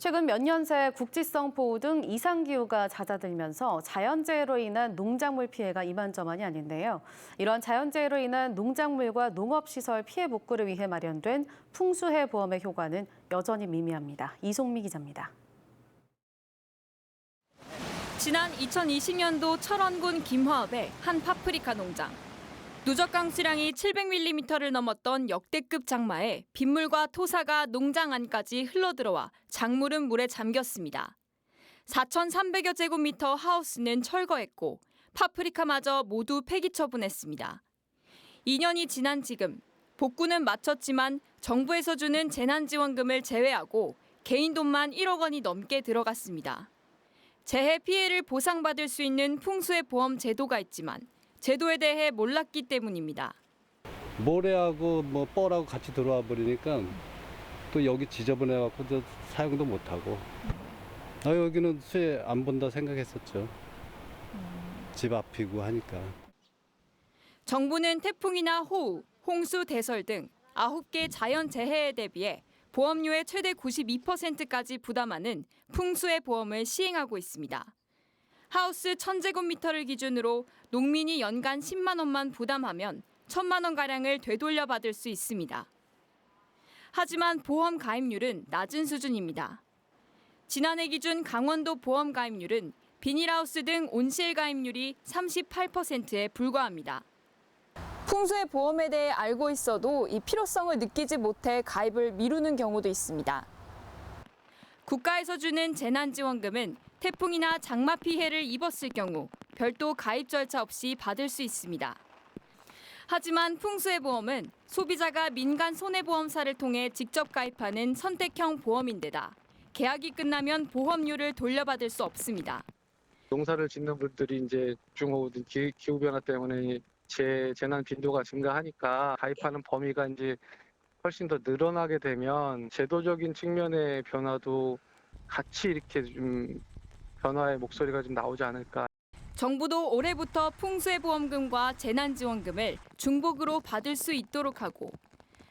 최근 몇 년 새 국지성 보호 등 이상 기후가 잦아들면서 자연재해로 인한 농작물 피해가 이만저만이 아닌데요. 이런 자연재해로 인한 농작물과 농업시설 피해 복구를 위해 마련된 풍수해 보험의 효과는 여전히 미미합니다. 이송미 기자입니다. 지난 2020년도 철원군 김화읍의 한 파프리카 농장. 누적 강 수량이 700mm를 넘었던 역대급 장마에 빗물과 토사가 농장 안까지 흘러들어와 작물은 물에 잠겼습니다. 4,300여 제곱미터 하우스는 철거했고 파프리카마저 모두 폐기 처분했습니다. 2년이 지난 지금 복구는 마쳤지만 정부에서 주는 재난지원금을 제외하고 개인 돈만 1억 원이 넘게 들어갔습니다. 재해 피해를 보상받을 수 있는 풍수의 보험 제도가 있지만 제도에 대해 몰랐기 때문입니다. 모래하고 뭐 뻘하고 같이 들어와 버리니까 또 여기 지저분해 갖고 또 사용도 못 하고 아 여기는 수해 안 본다 생각했었죠. 집 앞이고 하니까. 정부는 태풍이나 호우, 홍수, 대설 등 9개 자연 재해에 대비해 보험료의 최대 92%까지 부담하는 풍수의 보험을 시행하고 있습니다. 하우스 1000제곱미터를 기준으로 농민이 연간 10만 원만 부담하면 1000만 원 가량을 되돌려 받을 수 있습니다. 하지만 보험 가입률은 낮은 수준입니다. 지난해 기준 강원도 보험 가입률은 비닐하우스 등 온실 가입률이 38%에 불과합니다. 풍수의 보험에 대해 알고 있어도 이 필요성을 느끼지 못해 가입을 미루는 경우도 있습니다. 국가에서 주는 재난지원금은 태풍이나 장마 피해를 입었을 경우 별도 가입 절차 없이 받을 수 있습니다. 하지만 풍수의 보험은 소비자가 민간 손해보험사를 통해 직접 가입하는 선택형 보험인데다 계약이 끝나면 보험료를 돌려받을 수 없습니다. 농사를 짓는 분들이 이제 중호 기, 기후 변화 때문에 재 재난 빈도가 증가하니까 가입하는 범위가 이제 훨씬 더 늘어나게 되면 제도적인 측면의 변화도 같이 이렇게 좀 변화의 목소리가 좀 나오지 않을까. 정부도 올해부터 풍수의 보험금과 재난지원금을 중복으로 받을 수 있도록 하고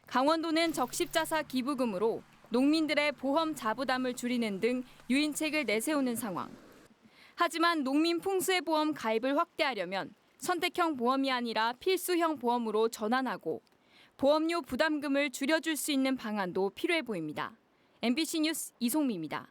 강원도는 적십자사 기부금으로 농민들의 보험 자부담을 줄이는 등 유인책을 내세우는 상황. 하지만 농민 풍수의 보험 가입을 확대하려면 선택형 보험이 아니라 필수형 보험으로 전환하고 보험료 부담금을 줄여줄 수 있는 방안도 필요해 보입니다. MBC 뉴스 이송미입니다.